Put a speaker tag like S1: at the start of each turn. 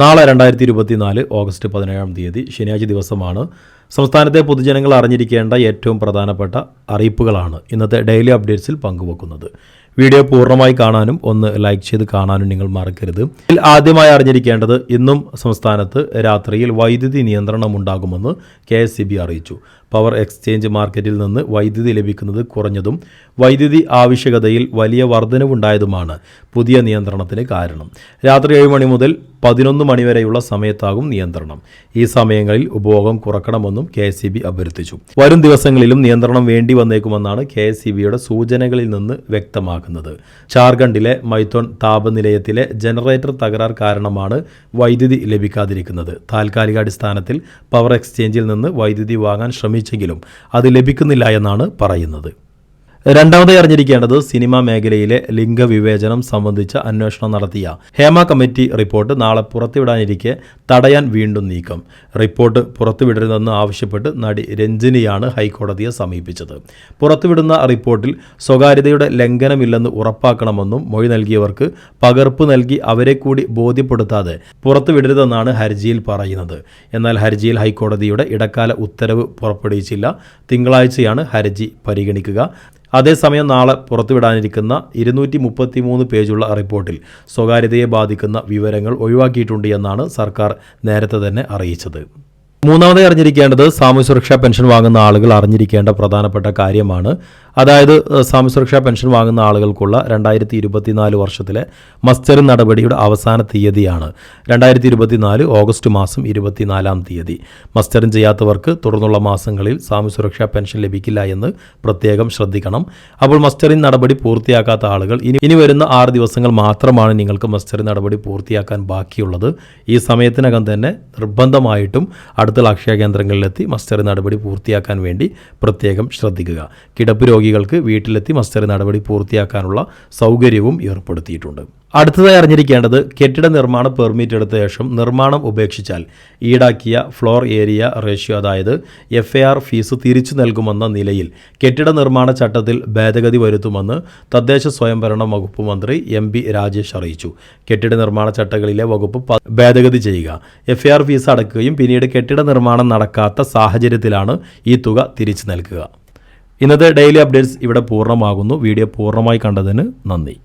S1: നാളെ രണ്ടായിരത്തി ഇരുപത്തിനാല് ഓഗസ്റ്റ് പതിനേഴാം തീയതി ശനിയാഴ്ച ദിവസമാണ് സംസ്ഥാനത്തെ പൊതുജനങ്ങൾ അറിഞ്ഞിരിക്കേണ്ട ഏറ്റവും പ്രധാനപ്പെട്ട അറിയിപ്പുകളാണ് ഇന്നത്തെ ഡെയിലി അപ്ഡേറ്റ്സിൽ പങ്കുവെക്കുന്നത്. വീഡിയോ പൂർണമായി കാണാനും ഒന്ന് ലൈക്ക് ചെയ്ത് കാണാനും നിങ്ങൾ മറക്കരുത്. ഇതിൽ ആദ്യമായി അറിഞ്ഞിരിക്കേണ്ടത് ഇന്നും സംസ്ഥാനത്ത് രാത്രിയിൽ വൈദ്യുതി നിയന്ത്രണം ഉണ്ടാകുമെന്ന് കെ അറിയിച്ചു. പവർ എക്സ്ചേഞ്ച് മാർക്കറ്റിൽ നിന്ന് വൈദ്യുതി ലഭിക്കുന്നത് കുറഞ്ഞതും വൈദ്യുതി ആവശ്യകതയിൽ വലിയ വർധനവുണ്ടായതുമാണ് പുതിയ നിയന്ത്രണത്തിന് കാരണം. രാത്രി ഏഴ് മണി മുതൽ പതിനൊന്ന് മണിവരെയുള്ള സമയത്താകും നിയന്ത്രണം. ഈ സമയങ്ങളിൽ ഉപഭോഗം കുറക്കണമെന്നും കെ എസ് അഭ്യർത്ഥിച്ചു. വരും ദിവസങ്ങളിലും നിയന്ത്രണം വേണ്ടി വന്നേക്കുമെന്നാണ് കെ എസ് സൂചനകളിൽ നിന്ന് വ്യക്തമാക്കുന്നത്. ജാർഖണ്ഡിലെ മൈത്തോൺ താപനിലയത്തിലെ ജനറേറ്റർ തകരാർ കാരണമാണ് വൈദ്യുതി ലഭിക്കാതിരിക്കുന്നത്. താൽക്കാലികാടിസ്ഥാനത്തിൽ പവർ എക്സ്ചേഞ്ചിൽ നിന്ന് വൈദ്യുതി വാങ്ങാൻ ശ്രമിച്ചെങ്കിലും അത് ലഭിക്കുന്നില്ല എന്നാണ് പറയുന്നത് രണ്ടാമതായി അറിഞ്ഞിരിക്കേണ്ടത് സിനിമാ മേഖലയിലെ ലിംഗവിവേചനം സംബന്ധിച്ച അന്വേഷണം നടത്തിയ ഹേമ കമ്മിറ്റി റിപ്പോർട്ട് നാളെ പുറത്തുവിടാനിരിക്കെ തടയാൻ വീണ്ടും നീക്കം. റിപ്പോർട്ട് പുറത്തുവിടരുതെന്ന് ആവശ്യപ്പെട്ട് നടി രഞ്ജിനിയാണ് ഹൈക്കോടതിയെ സമീപിച്ചത്. പുറത്തുവിടുന്ന റിപ്പോർട്ടിൽ സ്വകാര്യതയുടെ ലംഘനമില്ലെന്ന് ഉറപ്പാക്കണമെന്നും മൊഴി നൽകിയവർക്ക് പകർപ്പ് നൽകി അവരെ കൂടി ബോധ്യപ്പെടുത്താതെ പുറത്തുവിടരുതെന്നാണ് ഹർജിയിൽ പറയുന്നത്. എന്നാൽ ഹർജിയിൽ ഹൈക്കോടതിയുടെ ഇടക്കാല ഉത്തരവ് പുറപ്പെടുവിച്ചില്ല. തിങ്കളാഴ്ചയാണ് ഹർജി പരിഗണിക്കുക. അതേസമയം നാളെ പുറത്തുവിടാനിരിക്കുന്ന ഇരുന്നൂറ്റി മുപ്പത്തി മൂന്ന് പേജുള്ള റിപ്പോർട്ടിൽ സ്വകാര്യതയെ ബാധിക്കുന്ന വിവരങ്ങൾ ഒഴിവാക്കിയിട്ടുണ്ട് എന്നാണ് സർക്കാർ നേരത്തെ തന്നെ അറിയിച്ചത്. മൂന്നാമതായി അറിഞ്ഞിരിക്കേണ്ടത് സാമൂഹ്യ സുരക്ഷാ പെൻഷൻ വാങ്ങുന്ന ആളുകൾ അറിഞ്ഞിരിക്കേണ്ട പ്രധാനപ്പെട്ട കാര്യമാണ്. അതായത് സാമൂഹ്യ സുരക്ഷാ പെൻഷൻ വാങ്ങുന്ന ആളുകൾക്കുള്ള രണ്ടായിരത്തി ഇരുപത്തിനാല് വർഷത്തിലെ മസ്റ്റർ നടപടിയുടെ അവസാന തീയതിയാണ്. രണ്ടായിരത്തി ഇരുപത്തിനാല് ഓഗസ്റ്റ് മാസം ഇരുപത്തിനാലാം തീയതി. മസ്റ്ററിൻ ചെയ്യാത്തവർക്ക് തുടർന്നുള്ള മാസങ്ങളിൽ സാമൂഹ്യ സുരക്ഷാ പെൻഷൻ ലഭിക്കില്ല എന്ന് പ്രത്യേകം ശ്രദ്ധിക്കണം. അപ്പോൾ മസ്റ്ററിൻ നടപടി പൂർത്തിയാക്കാത്ത ആളുകൾ ഇനി ഇനി വരുന്ന ആറ് ദിവസങ്ങൾ മാത്രമാണ് നിങ്ങൾക്ക് മസ്റ്ററിൻ നടപടി പൂർത്തിയാക്കാൻ ബാക്കിയുള്ളത്. ഈ സമയത്തിനകം തന്നെ നിർബന്ധമായിട്ടും അടുത്തുള്ള അക്ഷയ കേന്ദ്രങ്ങളിലെത്തി മസ്റ്റർ നടപടി പൂർത്തിയാക്കാൻ വേണ്ടി പ്രത്യേകം ശ്രദ്ധിക്കുക. കിടപ്പ് രോഗികൾക്ക് വീട്ടിലെത്തി മസ്റ്റർ നടപടി പൂർത്തിയാക്കാനുള്ള സൗകര്യവും ഏർപ്പെടുത്തിയിട്ടുണ്ട്. അടുത്തതായി അറിഞ്ഞിരിക്കേണ്ടത് കെട്ടിട നിർമ്മാണ പെർമിറ്റ് എടുത്ത ശേഷം നിർമ്മാണം ഉപേക്ഷിച്ചാൽ ഈടാക്കിയ ഫ്ലോർ ഏരിയ റേഷ്യോ അതായത് എഫ് എ ആർ ഫീസ് തിരിച്ചു നൽകുമെന്ന നിലയിൽ കെട്ടിട നിർമ്മാണ ചട്ടത്തിൽ ഭേദഗതി വരുത്തുമെന്ന് തദ്ദേശ സ്വയംഭരണ വകുപ്പ് മന്ത്രി എം പി രാജേഷ് അറിയിച്ചു. കെട്ടിട നിർമ്മാണ ചട്ടങ്ങളിലെ വകുപ്പ് ഭേദഗതി ചെയ്യുക. എഫ് എ ആർ ഫീസ് അടക്കുകയും പിന്നീട് കെട്ടിട നിർമ്മാണം നടക്കാത്ത സാഹചര്യത്തിലാണ് ഈ തുക തിരിച്ചു നൽകുക. ഇന്നത്തെ ഡെയിലി അപ്ഡേറ്റ്സ് ഇവിടെ പൂർണമാകുന്നു. വീഡിയോ പൂർണമായി കണ്ടതിന് നന്ദി.